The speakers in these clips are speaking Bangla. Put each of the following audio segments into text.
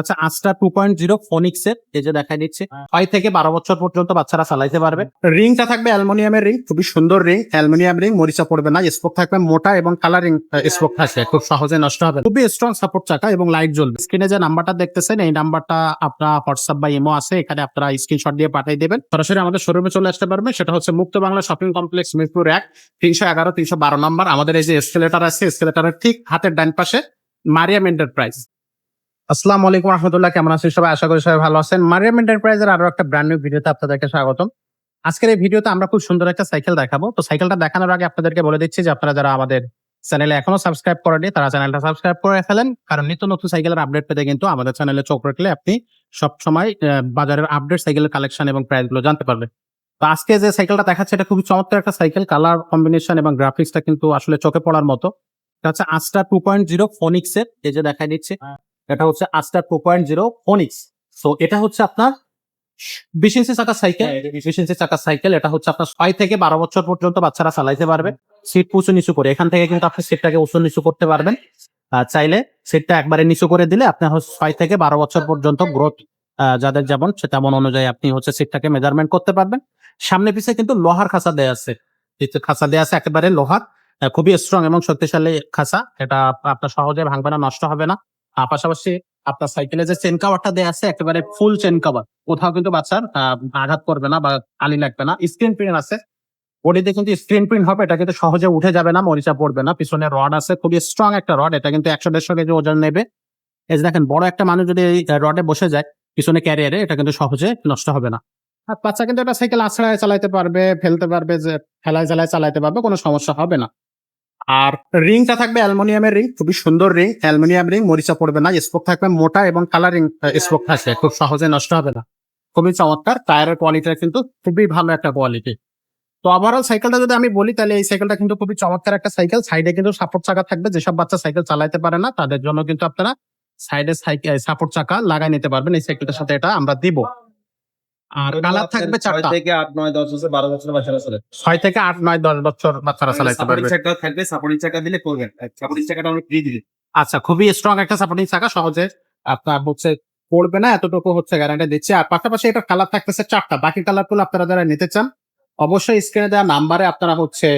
আচ্ছা আস্টা টু পয়েন্ট জিরো ফোনিক্সের এই যে দেখা দিচ্ছে। ছয় থেকে বারো বছর পর্যন্ত বাচ্চারা চালাইতে পারবে। রিংটা থাকবে অ্যালুমিনিয়ামের রিং খুবই সুন্দর রিং অ্যালুমিনিয়াম রিং মরিচা পড়বে না স্পোক থাকবে মোটা এবং কালারিং স্পোক থাকবে খুব সহজে নষ্ট হবে খুবই স্ট্রং সাপোর্ট চাকা এবং লাইট জ্বলবে। স্ক্রিনে যে নাম্বারটা দেখতেছেন এই নাম্বারটা আপনার হোয়াটসঅ্যাপ বা ইমো আছে এখানে আপনারা স্ক্রিনশট দিয়ে পাঠিয়ে দেবেন। সরাসরি আমাদের শোরুমে চলে আসতে পারবে সেটা হচ্ছে মুক্ত বাংলা শপিং কমপ্লেক্স মিরপুর এক তিনশো এগারো তিনশো বারো নম্বর আমাদের এই যে এসকেলেটার আছে এসকেলেটারের ঠিক হাতের ডান পাশে মারিয়াম এন্টারপ্রাইজ আসসালামু আলাইকুম রহমতুল্লাহ, কেমন আছেন সবাই? আশা করি সবাই ভালো আছেন। মারিয়াম এন্টারপ্রাইজের আরও একটা ব্র্যান্ড নিউ ভিডিওতে আপনাদেরকে স্বাগতম। আজকের এই ভিডিওতে আমরা খুব সুন্দর একটা সাইকেল দেখাবো। তো সাইকেলটা দেখানোর আগে আপনাদেরকে বলে দিচ্ছি যে আপনারা যারা আমাদের চ্যানেলে এখনও সাবস্ক্রাইব করেনি তারা চ্যানেলটা সাবস্ক্রাইব করে ফেলেন। কারণ নিত্য নতুন সাইকেলের আপডেট পেতে কিন্তু আমাদের চ্যানেলে চোখ রাখলে আপনি সবসময় বাজারের আপডেট সাইকেলের কালেকশন এবং প্রাইসগুলো জানতে পারবেন। তো আজকে যে সাইকেলটা দেখাচ্ছে, এটা খুবই চমৎকার একটা সাইকেল কালার কম্বিনেশন এবং গ্রাফিক্সটা কিন্তু আসলে চোখে পড়ার মতো। হচ্ছে আস্টা টু পয়েন্ট জিরো ফোনিক্সের এই যে দেখা দিচ্ছে। এটা হচ্ছে আস্টার two point zero phoenix so এটা হচ্ছে আপনার বিশ ইঞ্চি চাকার সাইকেল বিশ ইঞ্চি চাকার সাইকেল এটা হচ্ছে আপনার ছয় থেকে বারো বছর পর্যন্ত বাচ্চারা চালাইতে পারবে। সিট উঁচু নিচু করে এখান থেকে কিন্তু আপনি সিটটাকে উঁচু নিচু করতে পারবেন। চাইলে সিটটা একবারে নিচু করে দিলে আপনার হচ্ছে ছয় থেকে বারো বছর পর্যন্ত গ্রোথ যাদের যেমন সে তেমন অনুযায়ী আপনি হচ্ছে সিটটাকে মেজারমেন্ট করতে পারবেন। সামনে পিছে কিন্তু লোহার খাঁচা দেয়া আছে। খাঁচা দেয়া আছে একেবারে লোহার খুবই স্ট্রং এবং শক্তিশালী খাঁচা। এটা আপনার সহজে ভাঙবে না নষ্ট হবে না। পাশাপাশি আপনার সাইকেলে যে চেন কাভারটা দেওয়া আছে, একেবারে ফুল চেন কাভার কোথাও কিন্তু বাচ্চার আঘাত করবে না বা আলি লাগবে না। স্ক্রিন প্রিন্ট আছে। বডিতে কিন্তু স্ক্রিন প্রিন্ট হবে, এটা কিন্তু সহজে উঠে যাবে না, মরিচা পড়বে না। পিছনে রড আছে, খুবই স্ট্রং একটা রড এটা কিন্তু একশো, দেড়শো কেজি ওজন নেবে। এই যে দেখেন, বড় একটা মানুষ যদি এই রডে বসে যায়, পিছনে ক্যারিয়ারে এটা কিন্তু সহজে নষ্ট হবে না। আর বাচ্চা কিন্তু একটা সাইকেল আছড়ায় চালাতে পারবে, ফেলতে পারবে যে ফেলায় চালায় চালাতে পারবে, কোনো সমস্যা হবে না। আর রিংটা থাকবে অ্যালুমিনিয়ামের রিং, খুবই সুন্দর রিং, অ্যালুমিনিয়াম রিং, মরিচা পড়বে না স্পোক থাকবে মোটা এবং কালারিং স্পোক থাকবে, খুব সহজে নষ্ট হবে না। খুবই চমৎকার টায়ারের কোয়ালিটিটা কিন্তু খুবই ভালো একটা কোয়ালিটি তো ওভারঅল সাইকেলটা যদি আমি বলি, তাহলে এই সাইকেলটা কিন্তু খুবই চমৎকার একটা সাইকেল সাইডে কিন্তু সাপোর্ট চাকা থাকবে, যেসব বাচ্চা সাইকেল চালাতে পারে না, তাদের জন্য কিন্তু আপনারা সাইডে সাইকেল সাপোর্ট চাকা লাগাই নিতে পারবেন। এই সাইকেলটার সাথে এটা আমরা দিব। আর কালার থাকবে চারটা। থেকে আট নয় দশ বছর বারো বছর বাচ্চারা চলে ছয় থেকে আট নয় দশ বছর বাচ্চারা চালাতে পারবে। চাকা থাকবে সাপোর্টিং চাকা দিলে করবেন। সাপোর্টিং চাকাটা আমরা ফ্রি দিই। আচ্ছা খুবই স্ট্রং একটা সাপোর্টিং চাকা সহজে আপনার হচ্ছে পড়বে না এতটুকু হচ্ছে গ্যারান্টি দিচ্ছে। আর পাশাপাশি এটা কালার থাকতেছে চারটা। বাকি কালারগুলো আপনারা যারা নিতে চান অবশ্যই স্ক্রিনে দেওয়া নাম্বারে আপনারা হচ্ছে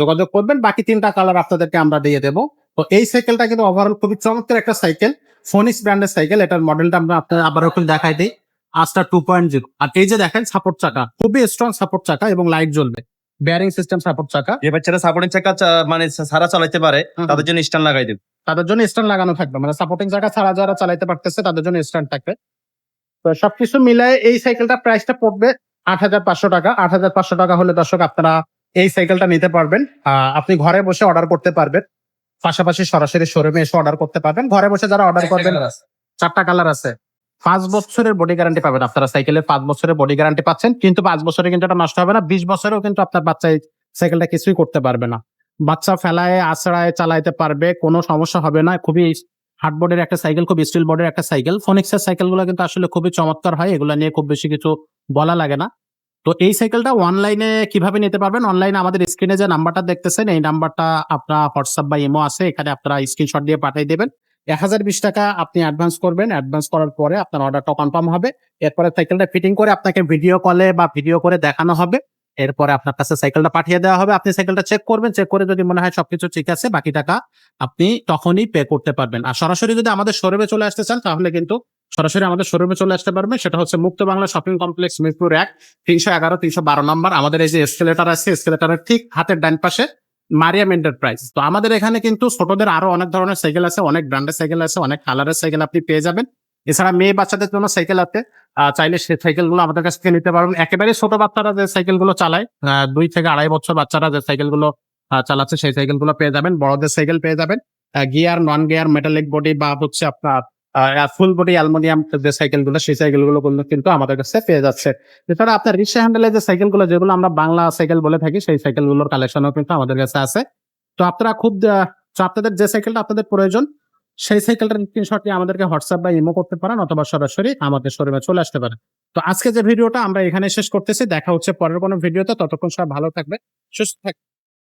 যোগাযোগ করবেন। বাকি তিনটা কালার আপনাদেরকে আমরা দিয়ে দেবো। তো এই সাইকেলটা কিন্তু ওভারঅল খুবই চমৎকার একটা সাইকেল ফোনিক্স ব্র্যান্ডের সাইকেল এটার মডেলটা আমরা আপনার আবার একটু দেখাই দিই। আস্টার টু পয়েন্ট জিরো আর এই যে দেখেন সাপোর্ট চাকা। খুবই স্ট্রং সাপোর্ট চাকা এবং লাইট জ্বলবে। বেয়ারিং সিস্টেম সাপোর্ট চাকা। যে বাচ্চারা সাপোর্টিং চাকা মানে সারা চালাতে পারে তাদের জন্য স্ট্যান্ড লাগাই দেব তাদের জন্য স্ট্যান্ড লাগানো থাকবে। মানে সাপোর্টিং চাকা ছাড়া যারা চালাতে পারতেছে তাদের জন্য স্ট্যান্ড থাকবে। তো সবকিছু মিলায় এই সাইকেলটা প্রাইসটা পড়বে আট হাজার পাঁচশো টাকা। আট হাজার পাঁচশো টাকা হলে দর্শক আপনারা এই সাইকেলটা নিতে পারবেন। আহ, আপনি ঘরে বসে অর্ডার করতে পারবেন। পাশাপাশি সরাসরি শোরুমে এসে অর্ডার করতে পারবেন। ঘরে বসে যারা অর্ডার করবেন চারটা কালার আছে। পাঁচ বছরের বডি গ্যারান্টি পাবেন আপনারা সাইকেলের পাঁচ বছরের বডি গ্যারান্টি পাচ্ছেন, কিন্তু পাঁচ বছরে কিন্তু এটা নষ্ট হবে না। বিশ বছরেও কিন্তু আপনার বাচ্চা সাইকেলটা কিছুই করতে পারবে না। বাচ্চা ফেলায় আছড়ায় চালাইতে পারবে, কোনো সমস্যা হবে না। খুবই হার্ড বোর্ডের একটা সাইকেল খুব স্টিল বোর্ডের একটা সাইকেল ফোনিক্সের সাইকেলগুলো কিন্তু আসলে খুবই চমৎকার হয়, এগুলো নিয়ে খুব বেশি কিছু বলা লাগে না। তো এই সাইকেলটা অনলাইনে কীভাবে নিতে পারবেন? অনলাইনে আমাদের স্ক্রিনে যে নাম্বারটা দেখতেছেন, এই নাম্বারটা আপনার হোয়াটসঅ্যাপ বা ইমো আছে, এখানে আপনারা স্ক্রিনশট দিয়ে পাঠিয়ে দেবেন। এক হাজার বিশ টাকা আপনি অ্যাডভান্স করবেন। অ্যাডভান্স করার পরে আপনার অর্ডারটা কনফার্ম হবে। এরপরে সাইকেলটা ফিটিং করে আপনাকে ভিডিও কলে বা ভিডিও করে দেখানো হবে। এরপরে আপনার কাছে সাইকেলটা পাঠিয়ে দেওয়া হবে। আপনি সাইকেলটা চেক করবেন। চেক করে যদি মনে হয় সবকিছু ঠিক আছে, বাকি টাকা আপনি তখনই পে করতে পারবেন। আর সরাসরি যদি আমাদের শোরুমে চলে আসতে চান, তাহলে কিন্তু সরাসরি আমাদের শোরুমে চলে আসতে পারবেন। সেটা হচ্ছে মুক্ত বাংলা শপিং কমপ্লেক্স মিরপুর এক, তিনশো এগারো, তিনশো বারো নম্বর। আমাদের এই যে এসকেলেটার আছে এসকেলেটারের ঠিক হাতের ডান পাশে মারিয়াম এন্টারপ্রাইজ তো আমাদের এখানে কিন্তু ছোটদের আরও অনেক ধরনের সাইকেল আছে, অনেক ব্র্যান্ডের সাইকেল আছে, অনেক কালারের সাইকেল আপনি পেয়ে যাবেন। এছাড়া মেয়ে বাচ্চাদের জন্য সাইকেল আছে। চাইলে সেই সাইকেলগুলো আমাদের কাছ থেকে নিতে পারবেন। একেবারে ছোট বাচ্চারা যে সাইকেলগুলো চালায় দুই থেকে আড়াই বছর বাচ্চারা যে সাইকেলগুলো চালাচ্ছে সেই সাইকেলগুলো পেয়ে যাবেন। বড়দের সাইকেল পেয়ে যাবেন। Gear non gear metallic body বা হচ্ছে আপনার ফুল বডি অ্যালমোনিয়াম যে সাইকেলগুলো, সেই সাইকেলগুলো কিন্তু আমাদের কাছে পেয়ে যাচ্ছে। এছাড়া আপনার রিক্সা হ্যান্ডেলের যে সাইকেলগুলো, যেগুলো আমরা বাংলা সাইকেল বলে থাকি, সেই সাইকেলগুলোর কালেকশনও কিন্তু আমাদের কাছে আছে। তো আপনারা খুব আপনাদের যে সাইকেলটা আপনাদের প্রয়োজন, সেই সাইকেলটার স্ক্রিনশট নিয়ে আমাদেরকে হোয়াটসঅ্যাপ বা ইমো করতে পারেন অথবা সরাসরি আমাদের শোরুমে চলে আসতে পারেন। তো আজকে যে ভিডিওটা আমরা এখানে শেষ করতেছি, দেখা হচ্ছে পরের কোনো ভিডিওতে ততক্ষণ সব ভালো থাকবে সুস্থ থাকবে